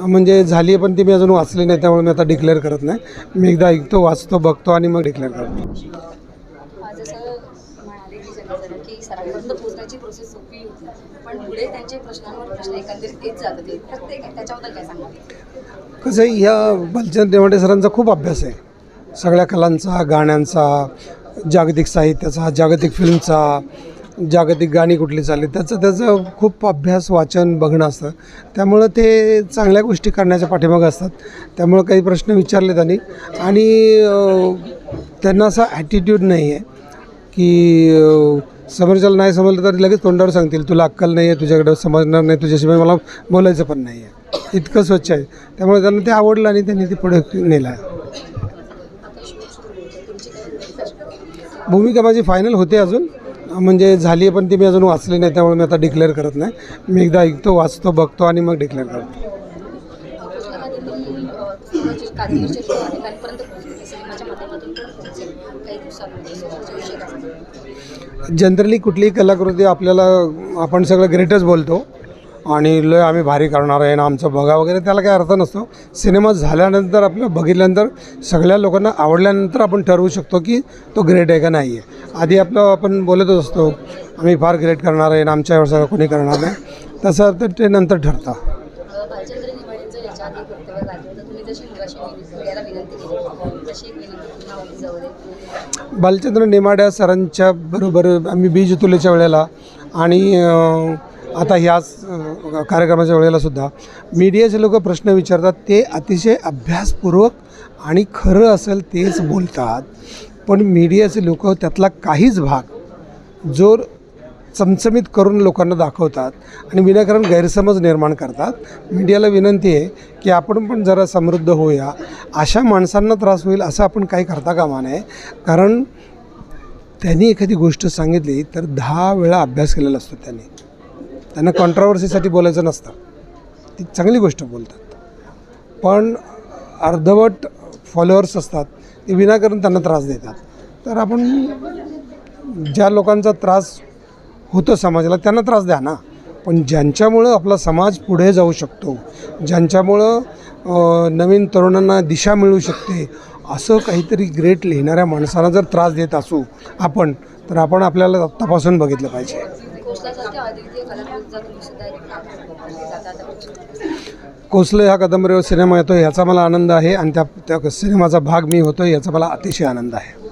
म्हणजे झाली पण ती मी अजून वाचली नाही त्यामुळे मी आता डिक्लेअर करत नाही. मी एकदा ऐकतो वाचतो बघतो आणि मग डिक्लेअर करतो. जसं म्हणाले की सगळे जण की सरांपर्यंत पोहोचण्याची प्रोसेस सोपी होती पण पुढे त्यांचे प्रश्नांवर प्रश्न एकंदरीत येत जात होते प्रत्येक त्याच्याबद्दल काय सांगा कसं ह्या बलचंद देवडे सरांचा खूप अभ्यास आहे. सगळ्या कलांचा गाण्यांचा जागतिक साहित्याचा जागतिक फिल्मचा जागतिक गाणी कुठली चालली त्याचं त्याचं खूप अभ्यास वाचन बघणं असतं. त्यामुळं ते चांगल्या गोष्टी करण्याच्या पाठीमागं असतात. त्यामुळं काही प्रश्न विचारले त्यांनी. आणि त्यांना असा ॲटिट्यूड नाही आहे की समोरच्याला नाही समजलं तर लगेच तोंडावर सांगतील तुला अक्कल नाही आहे तुझ्याकडे समजणार नाही तुझ्याशिवाय मला बोलायचं पण नाही आहे इतकं स्वच्छ आहे. त्यामुळे त्यांना ते आवडलं आणि त्यांनी ते पुढे नेलं. आहे भूमिका माझी फायनल होते अजून. म्हणजे झाली आहे पण ती मी अजून वाचली नाही त्यामुळे मी आता डिक्लेअर करत नाही. मी एकदा ऐकतो वाचतो बघतो आणि मग डिक्लेअर करतो. जनरली कुठलीही कलाकृती आपल्याला आपण सगळं ग्रेटच बोलतो. आणि लय आम्ही भारी करणार आहे ना आमचं बघा वगैरे त्याला काही अर्थ नसतो. सिनेमा झाल्यानंतर आपलं बघितल्यानंतर सगळ्या लोकांना आवडल्यानंतर आपण ठरवू शकतो की तो ग्रेट आहे का नाही आहे. आधी आपलं आपण बोलतच असतो आम्ही फार ग्रेट करणार आहे ना आमच्या व्यवसाय कोणी करणार नाही. तसं तर ते नंतर ठरतं. बालचंद्र नेमाड्या सरांच्या बरोबर आम्ही बीज तुलेच्या वेळेला आणि आता ह्याच कार्यक्रमाच्या वेळेला सुद्धा मीडियाचे लोक प्रश्न विचारतात ते अतिशय अभ्यासपूर्वक आणि खरं असेल तेच बोलतात. पण मीडियाचे लोक त्यातला काहीच भाग जो चमचमीत करून लोकांना दाखवतात आणि विनाकारण गैरसमज निर्माण करतात. मीडियाला विनंती आहे की आपण पण जरा समृद्ध होऊया. अशा माणसांना त्रास होईल असं आपण काही करता कामा नये. कारण त्यांनी एखादी गोष्ट सांगितली तर दहा वेळा अभ्यास केलेला असतो त्यांनी. त्यांना कॉन्ट्रावर्सीसाठी बोलायचं नसतं. ती चांगली गोष्ट बोलतात. पण अर्धवट फॉलोअर्स असतात ते विनाकारण त्यांना त्रास देतात. तर आपण ज्या लोकांचा त्रास होतो समाजाला त्यांना त्रास द्या ना. पण ज्यांच्यामुळं आपला समाज पुढे जाऊ शकतो ज्यांच्यामुळं नवीन तरुणांना दिशा मिळू शकते असं काहीतरी ग्रेट लिहिणाऱ्या माणसाला जर त्रास देत असू आपण तर आपण आपल्याला तपासून बघितलं पाहिजे. कोसले हा कादंबरीवर सिनेमा येतो याचा मला आनंद आहे. आणि त्या त्या सिनेमाचा भाग मी होतो याचा मला अतिशय आनंद आहे.